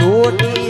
રોટી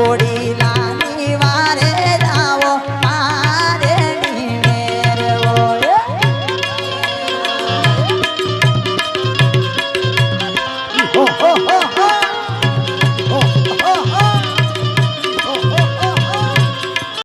હોડીલા